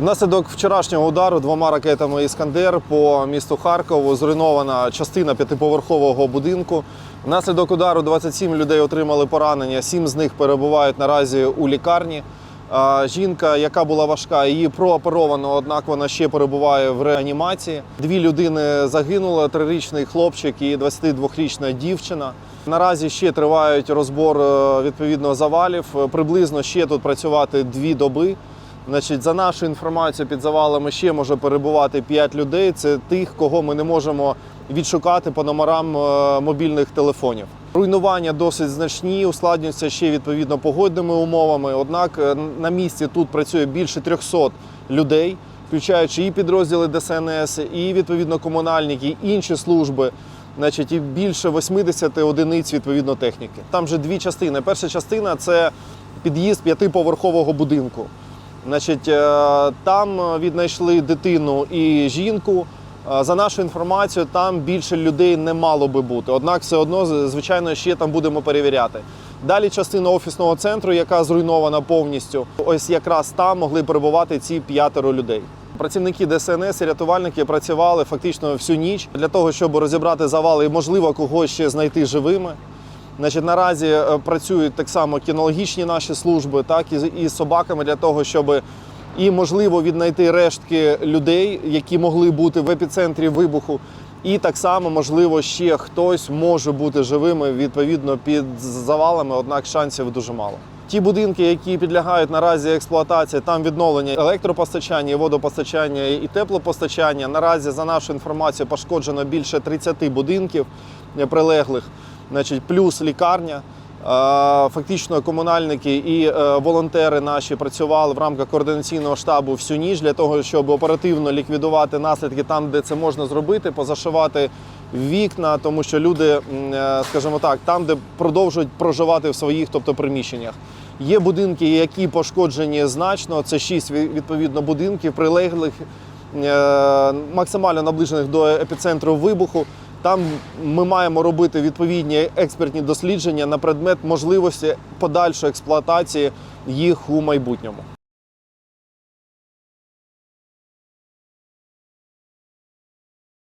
Внаслідок вчорашнього удару двома ракетами Іскандер по місту Харкову зруйнована частина п'ятиповерхового будинку. Внаслідок удару 27 людей отримали поранення, 7 з них перебувають наразі у лікарні. Жінка, яка була важка, її прооперовано, однак вона ще перебуває в реанімації. Дві людини загинули: трирічний хлопчик і 22-річна дівчина. Наразі ще тривають розбор е, відповідно завалів. Приблизно ще тут працювати дві доби. Значить, за нашу інформацію, під завалами ще може перебувати 5 людей. Це тих, кого ми не можемо відшукати по номерам е, мобільних телефонів. Руйнування досить значні, ускладнюються ще відповідно погодними умовами. Однак е, на місці тут працює більше 300 людей, включаючи і підрозділи ДСНС, і відповідно комунальники, і інші служби. Значить, і більше 80 одиниць відповідно техніки. Там вже дві частини. Перша частина це під'їзд п'ятиповерхового будинку. Значить, е, там віднайшли дитину і жінку. Е, За нашу інформацію, там більше людей не мало би бути. Однак, все одно, звичайно, ще там будемо перевіряти. Далі частина офісного центру, яка зруйнована повністю. Ось якраз там могли перебувати ці п'ятеро людей. Працівники ДСНС і рятувальники працювали фактично всю ніч для того, щоб розібрати завали і, можливо, когось ще знайти живими. Значить, наразі е, працюють так само кінологічні наші служби, так і з- собаками для того, щоб і можливо віднайти рештки людей, які могли бути в епіцентрі вибуху. І так само, можливо, ще хтось може бути живими відповідно під завалами, однак шансів дуже мало. Ті будинки, які підлягають наразі експлуатації, там відновлення електропостачання, водопостачання і теплопостачання. Наразі, за нашу інформацію, пошкоджено більше 30 будинків е, прилеглих, значить, плюс лікарня. Фактично комунальники і е, волонтери наші працювали в рамках координаційного штабу всю ніч для того, щоб оперативно ліквідувати наслідки там, де це можна зробити, позашивати вікна, тому що люди, е, скажімо так, там, де продовжують проживати в своїх, тобто приміщеннях. Є будинки, які пошкоджені значно. Це шість відповідно будинків, прилеглих е, максимально наближених до епіцентру вибуху. Там ми маємо робити відповідні експертні дослідження на предмет можливості подальшої експлуатації їх у майбутньому.